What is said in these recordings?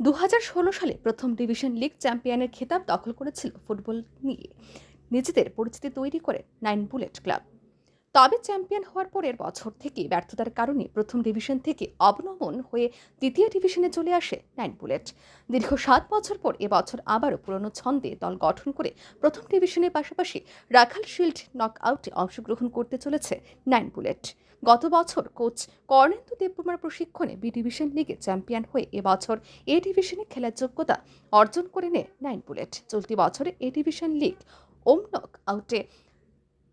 দু হাজার ষোলো সালে প্রথম ডিভিশন লিগ চ্যাম্পিয়নের খেতাব দখল করেছিল ফুটবল নিয়ে। নিজেদের পরিচিতি তৈরি করে নাইন বুলেট ক্লাব। তবে চ্যাম্পিয়ন হওয়ার পরের বছর থেকে ব্যর্থতার কারণে প্রথম ডিভিশন থেকে অবনমন হয়ে দ্বিতীয় ডিভিশনে চলে আসে নাইন বুলেট। দীর্ঘ সাত বছর পর এবছর আবারও পুরনো ছন্দে দল গঠন করে প্রথম ডিভিশনের পাশাপাশি রাখাল শিল্ড নক আউটে অংশগ্রহণ করতে চলেছে নাইন বুলেট। গত বছর কোচ কর্ণেন্দু দেববর্মার প্রশিক্ষণে বি ডিভিশন লিগে চ্যাম্পিয়ন হয়ে এবছর এ ডিভিশনে খেলার যোগ্যতা অর্জন করে নেয় নাইন বুলেট। চলতি বছরে এ ডিভিশন লিগ ওম নক আউটে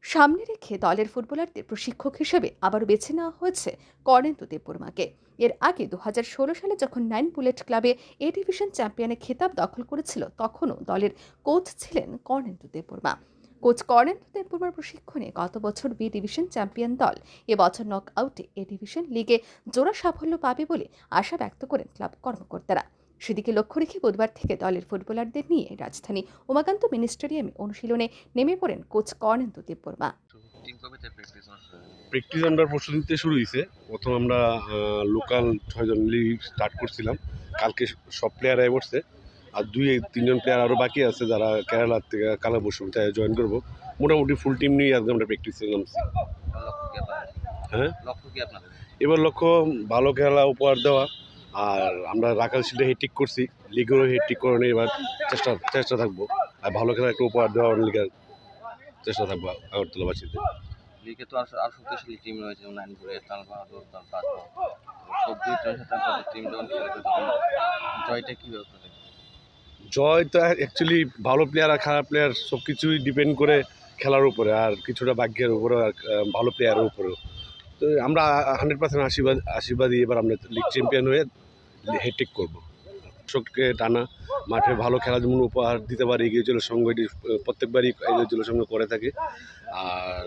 সামনে রেখে দলের ফুটবলারদের প্রশিক্ষক হিসেবে আবার বেছে নেওয়া হয়েছে কর্ণেন্দু দেববর্মাকে। এর আগে দু হাজার ষোলো সালে যখন নাইন বুলেট ক্লাবে এ ডিভিশন চ্যাম্পিয়নের খেতাব দখল করেছিল, তখনও দলের কোচ ছিলেন কর্ণেন্দু দেববর্মা। কোচ কর্ণেন্দু দেববর্মার প্রশিক্ষণে গত বছর বি ডিভিশন চ্যাম্পিয়ন দল এবছর নক আউটে এ ডিভিশন লিগে জোড়া সাফল্য পাবে বলে আশা ব্যক্ত করেন ক্লাব কর্মকর্তারা। সেদিকে লক্ষ্য রেখে বুধবার থেকে দলের ফুটবলারদের নিয়ে রাজধানী উমাকান্ত মিনি স্টেডিয়ামে অনুশীলনে নেমে পড়েন coach Karnendu Debbarma. Team practice আমরা পরশু দিতে শুরু হয়েছে প্রথম আমরা লোকাল ছয়জন লিগ স্টার্ট করছিলাম। কালকে সব প্লেয়ার বসছে আর দুই তিনজন প্লেয়ার আরও বাকি আছে যারা কেরালার থেকে কালা তাই জয়েন করব। মোটামুটি ফুল টিম নিয়ে আজকে আমরা প্র্যাকটিসে নামছি। হ্যাঁ? লক্ষ্য কি আপনাদের এবার লক্ষ্য ভালো খেলা উপহার দেওয়া। আর আমরা রাখাল শিল্ডে হেট্রিক করছি লিগেরও হেট্রিক করে নিয়ে এবার চেষ্টা চেষ্টা থাকব। আর ভালো খেলা একটা উপহার দেওয়ার লিগের চেষ্টা থাকব আগরতলাবাসীদের লিগে তো আর আর শক্তিশালী টিম রয়েছে যেমন নাইনপুরে তাল বাহাদুর তাল পাঁচপা সব দুই সাথে টিম যখন জয়টা কীভাবে আপনাদের জয় তো অ্যাকচুয়ালি ভালো প্লেয়ার আর খারাপ প্লেয়ার সব কিছুই ডিপেন্ড করে খেলার উপরে আর কিছুটা ভাগ্যের উপরে আর ভালো প্লেয়ারের উপরেও। তো আমরা হান্ড্রেড পার্সেন্ট আশীর্বাদ আশীর্বাদী এবার আমরা লিগ চ্যাম্পিয়ন হয়ে হেট্রিক করব। দর্শককে টানা মাঠে ভালো খেলার জন্য উপহার দিতে পারি, এগিয়ে চলে সঙ্গে এটি প্রত্যেকবারই এগিয়ে চলে সঙ্গে করে থাকে। আর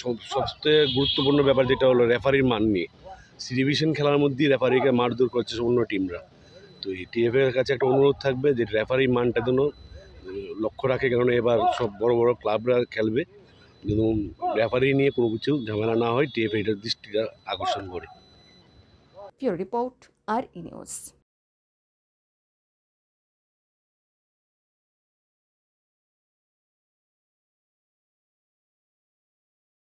সব, সবচেয়ে গুরুত্বপূর্ণ ব্যাপার যেটা হলো রেফারির মান নিয়ে। সি ডিভিশন খেলার মধ্যেই রেফারিকে মারধর করছে অন্য টিমরা তো এই টিএফ এর কাছে একটা অনুরোধ থাকবে যে রেফারি মানটা যেন, লক্ষ্য রাখে, কেননা এবার সব বড় বড় ক্লাবরা খেলবে। যেন ব্যাপারি নিয়ে কোনো কিছু ঝামেলা না হয় টিএফ এটার দৃষ্টিটা আকর্ষণ করে। Report R E news.